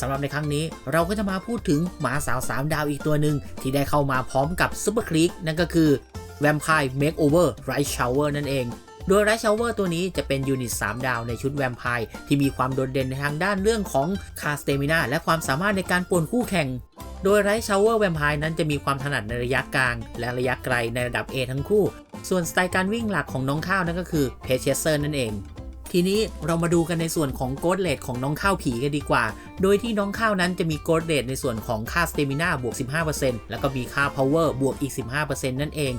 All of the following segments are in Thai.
สำหรับในครั้งนี้เราก็จะมาพูดถึงหมาสาว 3 ดาวอีกตัวหนึ่งที่ได้เข้ามาพร้อมกับซูเปอร์คลิกนั่นก็คือ Vampire Makeover Right Shower นั่นเอง โดย Right Shower ตัวนี้จะเป็นยูนิต 3 ดาวในชุดแวมไพร์ที่มีความโดดเด่นในทางด้านเรื่องของคาสเตมินาและความสามารถในการป่วนคู่แข่ง โดย Right Shower Vampire นั้นจะมีความถนัดในระยะกลาง และระยะไกลในระดับ A ทั้งคู่ ส่วนสไตล์การวิ่งหลักของน้องข้าวนั่นก็คือ p a c e s e r นั่นเอง ทีนี้เรามาดูกันในส่วนของโกดเลดของน้องข้าวผีกันดีกว่า โดยที่น้องข้าวนั้นจะมีโกดเลดในส่วนของค่าสเตมินาบวก 15%แล้วก็มีค่า power บวกอีก 15%นั่นเอง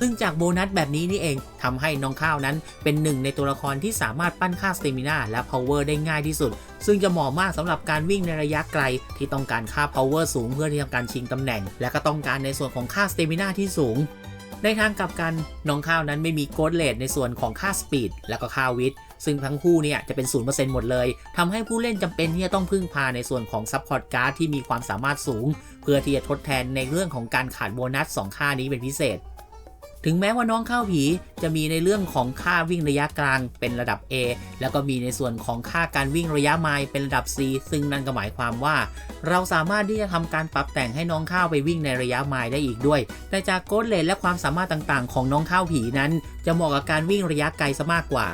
ซึ่งจากโบนัสแบบนี้นี่เองทำให้น้องข้าวนั้นเป็นหนึ่งในตัวละครที่สามารถปั้นค่าสเตมินาและ power ได้ง่ายที่สุด ซึ่งจะเหมาะมากสำหรับการวิ่งในระยะไกล ที่ต้องการค่า power สูงเพื่อที่ทำการชิงตำแหน่ง และก็ต้องการในส่วนของค่าสเตมินาที่สูง ในทางกลับกันน้องข้าวนั้นไม่มีโกดเลดในส่วนของค่าสปีดและก็ค่าวิทซึ่งทั้งคู่เนี่ยจะเป็น 0%หมดเลยทำให้ผู้เล่นจำเป็นที่จะต้องพึ่งพาในส่วนของซัพพอร์ตการ์ดที่มีความสามารถสูง เพื่อที่จะทดแทนในเรื่องของการขาดโบนัส 2 ค่านี้เป็นพิเศษ ถึงแม้ว่าน้องข้าวผีจะมีในเรื่องของค่าวิ่งระยะกลางเป็นระดับ A แล้วก็มีในส่วนของค่าการวิ่งระยะไมล์เป็นระดับ C ซึ่งนั่นก็หมายความว่า เราสามารถที่จะทำการปรับแต่งให้น้องข้าวไปวิ่งในระยะไมล์ได้อีกด้วย แต่จากโกดเลนและความสามารถต่างๆ ของน้องข้าวผีนั้น จะเหมาะกับการวิ่งระยะไกลซะมากกว่า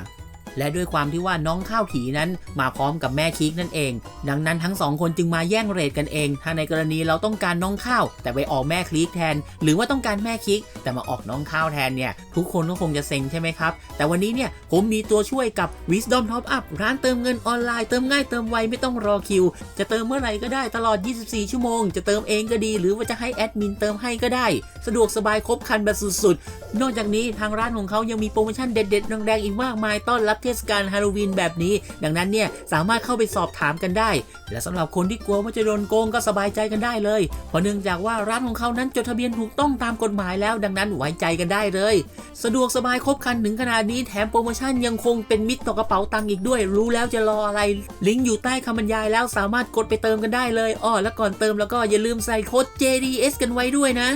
และด้วยความที่ว่าน้องข้าวผีนั้นมาพร้อมกับแม่คิกนั่นเอง ดังนั้นทั้งสองคนจึงมาแย่งเรทกันเอง ถ้าในกรณีเราต้องการน้องข้าว แต่ไปออกแม่คลิกแทน หรือว่าต้องการแม่คลิก แต่มาออกน้องข้าวแทนเนี่ย ทุกคนก็คงจะเซ็งใช่ไหมครับ แต่วันนี้เนี่ยผมมีตัวช่วยกับ Wisdom Top Up ร้านเติมเงินออนไลน์เติมง่ายเติมไวไม่ต้องรอคิว จะเติมเมื่อไหร่ก็ได้ตลอด 24 ชั่วโมง จะเติมเองก็ดี หรือว่าจะให้แอดมินเติมให้ก็ได้ สะดวกสบายครบครันแบบสุดๆ นอกจากนี้ทางร้านของเขายังมีโปรโมชั่นเด็ดๆแรงๆอีกมากมายต้อนรับเทศกาลฮาโลวีนแบบนี้ ดังนั้นเนี่ยสามารถเข้าไปสอบถามกันได้ และสำหรับคนที่กลัวว่าจะโดนโกงก็สบายใจกันได้เลย เพราะเนื่องจากว่าร้านของเขานั้นจดทะเบียนถูกต้องตามกฎหมายแล้ว ดังนั้นไว้ใจกันได้เลย สะดวกสบายครบครันถึงขนาดนี้แถมโปรโมชั่นยังคงเป็นมิตรต่อกระเป๋าตังค์อีกด้วย รู้แล้วจะรออะไร ลิงก์อยู่ใต้คำบรรยายแล้วสามารถกดไปเติมกันได้เลยอ้อและก่อนเติมแล้วก็อย่าลืมใส่โค้ด JDS กันไว้ด้วยนะ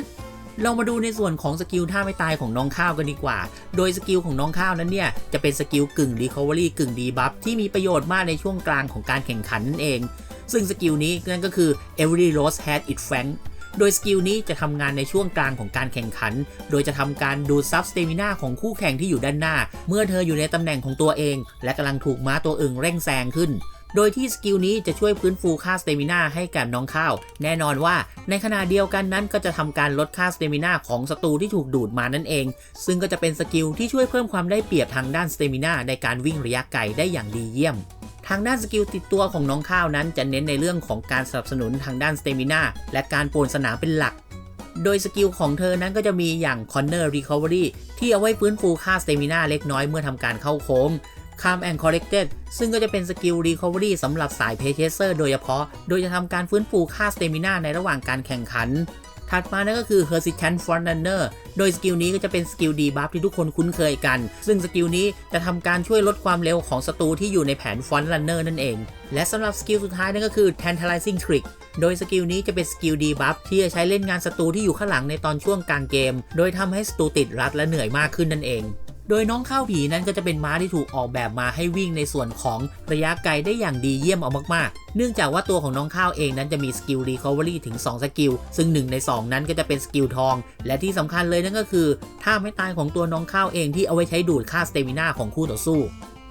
เรามาดูในส่วนของสกิลท่าไม่ตายของน้องข้าวกันดีกว่า โดยสกิลของน้องข้าวนั้นเนี่ยจะเป็นสกิลกึ่ง Recovery กึ่ง Debuff ที่มีประโยชน์มากในช่วงกลางของการแข่งขันนั่นเอง ซึ่งสกิลนี้นั่นก็คือ Every Rose has its Fang โดยสกิลนี้จะทำงานในช่วงกลางของการแข่งขัน โดยจะทำการดูดซับสเตมินาของคู่แข่งที่อยู่ด้านหน้า เมื่อเธออยู่ในตำแหน่งของตัวเอง และกำลังถูกม้าตัวอื่นเร่งแซงขึ้น โดยที่สกิลนี้จะช่วยฟื้นฟูค่าสเตมินาให้กับน้องข้าว แน่นอนว่าในขณะเดียวกันนั้นก็จะทำการลดค่าสเตมินาของศัตรูที่ถูกดูดมานั่นเอง ซึ่งก็จะเป็นสกิลที่ช่วยเพิ่มความได้เปรียบทางด้านสเตมินาในการวิ่งระยะไกลได้อย่างดีเยี่ยมทางด้านสกิลติดตัวของน้องข้าวนั้นจะเน้นในเรื่องของการสนับสนุนทางด้านสเตมินาและการปนสนามเป็นหลัก โดยสกิลของเธอนั้นก็จะมีอย่าง Corner Recovery ที่เอาไว้ฟื้นฟูค่าสเตมินาเล็กน้อยเมื่อทำการเข้าโค้ง Calm and Collected ซึ่งก็จะเป็นสกิล Recovery สำหรับสาย p a c e r โดยเฉพาะ โดยจะทำการฟื้นฟูค่าสเตมินาในระหว่างการแข่งขัน ถัดมานั่นก็คือ Hesitant Frontrunner โดยสกิลนี้ก็จะเป็นสกิลดีบัฟที่ทุกคนคุ้นเคยกัน ซึ่งสกิลนี้จะทำการช่วยลดความเร็วของศัตรูที่อยู่ในแผน Front Runner นั่นเอง และสำหรับสกิลสุดท้ายนั่นก็คือ Tantalizing Trick โดยสกิลนี้จะเป็นสกิลดีบัฟที่จะใช้เล่นงานศัตรูที่อยู่ข้างหลังในตอนช่วงกลางเกม โดยทำให้ศัตรูติดรัดและเหนื่อยมากขึ้นนั่นเอง โดยน้องข้าวผีนั้นก็จะเป็นม้าที่ถูกออกแบบมาให้วิ่งในส่วนของระยะไกลได้อย่างดีเยี่ยมเอามากๆ เนื่องจากว่าตัวของน้องข้าวเองนั้นจะมีสกิล Recovery ถึง 2 สกิล ซึ่ง 1 ใน 2 นั้นก็จะเป็นสกิลทอง และที่สำคัญเลยนั่นก็คือท่าไม่ตายของตัวน้องข้าวเองที่เอาไว้ใช้ดูดค่าสเตมินาของคู่ต่อสู้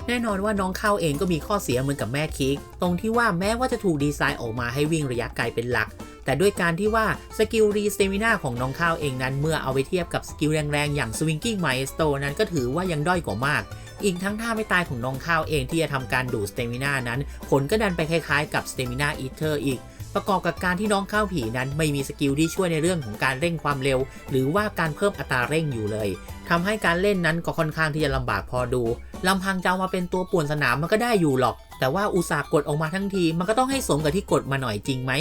แน่นอนว่าน้องข้าวเองก็มีข้อเสียเหมือนกับแม่คิก ตรงที่ว่าแม้ว่าจะถูกดีไซน์ออกมาให้วิ่งระยะไกลเป็นหลัก แต่ด้วยการที่ว่าสกิลรีสเตมินาของน้องข้าวเองนั้น เมื่อเอาไปเทียบกับสกิลแรงๆ อย่าง Swinging Maestro นั้นก็ถือว่ายังด้อยกว่ามาก อีกทั้งท่าไม่ตายของน้องข้าวเองที่จะทำการดูดสเตมินานั้น ผลก็ดันไปคล้ายๆ กับสเตมินาอีเทอร์อีกประกอบกับการที่น้องข้าวผีนั้นไม่มีสกิลที่ช่วยในเรื่องของการเร่งความเร็ว หรือว่าการเพิ่มอัตราเร่งอยู่เลยทำให้การเล่นนั้นก็ค่อนข้างที่จะลำบากพอดูลำพังจะามาเป็นตัวป่วนสนามมันก็ได้อยู่หรอก แต่ว่าอุตสาห์กดออกมาทั้งที มันก็ต้องให้สมกับที่กดมาหน่อยจริงไหม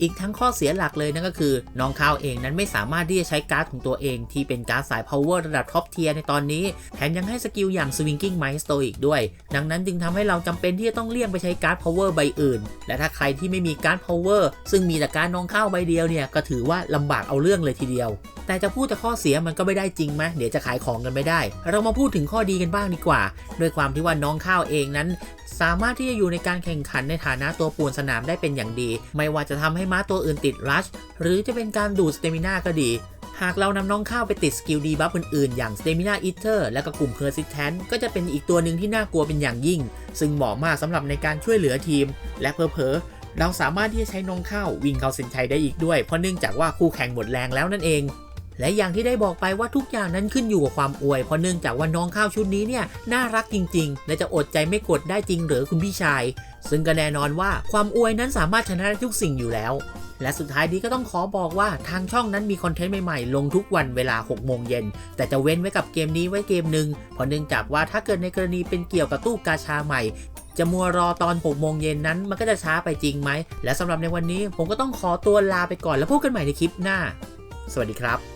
อีกทั้งข้อเสียหลักเลยนั่นก็คือ น้องข้าวเองนั้นไม่สามารถที่จะใช้การ์ดของตัวเอง ที่เป็นการ์ดสาย power ระดับท็อปเทียร์ในตอนนี้ แถมยังให้สกิลอย่าง swinging maestro อีกด้วย ดังนั้นจึงทำให้เราจำเป็นที่จะต้องเลี่ยงไปใช้การ์ด power ใบอื่น และถ้าใครที่ไม่มีการ์ด power ซึ่งมีแต่การดน้องข้าวใบเดียวเนี่ยก็ถือว่าลำบากเอาเรื่องเลยทีเดียว แต่จะพูดแต่ข้อเสียมันก็ไม่ได้จริงไหมเดี๋ยวจะขายของกันไม่ได้ เรามาพูดถึงข้อดีกันบ้างดีกว่าด้วยความที่ว่าน้องข้าวเองนั้น สามารถที่จะอยู่ในการแข่งขันในฐานะตัวป่วนสนามได้เป็นอย่างดี ไม่ว่าจะทำให้ม้าตัวอื่นติดรัชหรือจะเป็นการดูดสเตมินาก็ดี หากเรานำน้องข้าวไปติดสกิลดีบัฟอื่นๆ อย่างสเตมินาอิทเทอร์และก็กลุ่มเคอร์ซิแทนก็จะเป็นอีกตัวหนึ่งที่น่ากลัวเป็นอย่างยิ่ง ซึ่งเหมาะมากสำหรับในการช่วยเหลือทีม และเพอเพอเราสามารถที่จะใช้น้องข้าววิ่งเข้าเส้นชัยได้อีกด้วย เพราะเนื่องจากว่าคู่แข่งหมดแรงแล้วนั่นเอง และอย่างที่ได้บอกไปว่าทุกอย่างนั้นขึ้นอยู่กับความอวย เพราะเนื่องจากว่าน้องข้าวชุดนี้เนี่ยน่ารักจริง ๆ และจะอดใจไม่กดได้จริงหรือคุณพี่ชาย ซึ่งก็แน่นอนว่าความอวยนั้นสามารถชนะทุกสิ่งอยู่แล้ว และสุดท้ายนี้ก็ต้องขอบอกว่าทางช่องนั้นมีคอนเทนต์ใหม่ๆ ลงทุกวันเวลา 6 โมงเย็น แต่จะเว้นไว้กับเกมนี้ไว้เกมหนึ่งเพราะเนื่องจากว่าถ้าเกิดในกรณีเป็นเกี่ยวกับตู้กาชาใหม่จะมัวรอตอน6โมงเย็นนั้นมันก็จะช้าไปจริงไหม และสำหรับในวันนี้ผมก็ต้องขอตัวลาไปก่อนแล้วพบกันใหม่ในคลิปหน้า สวัสดีครับ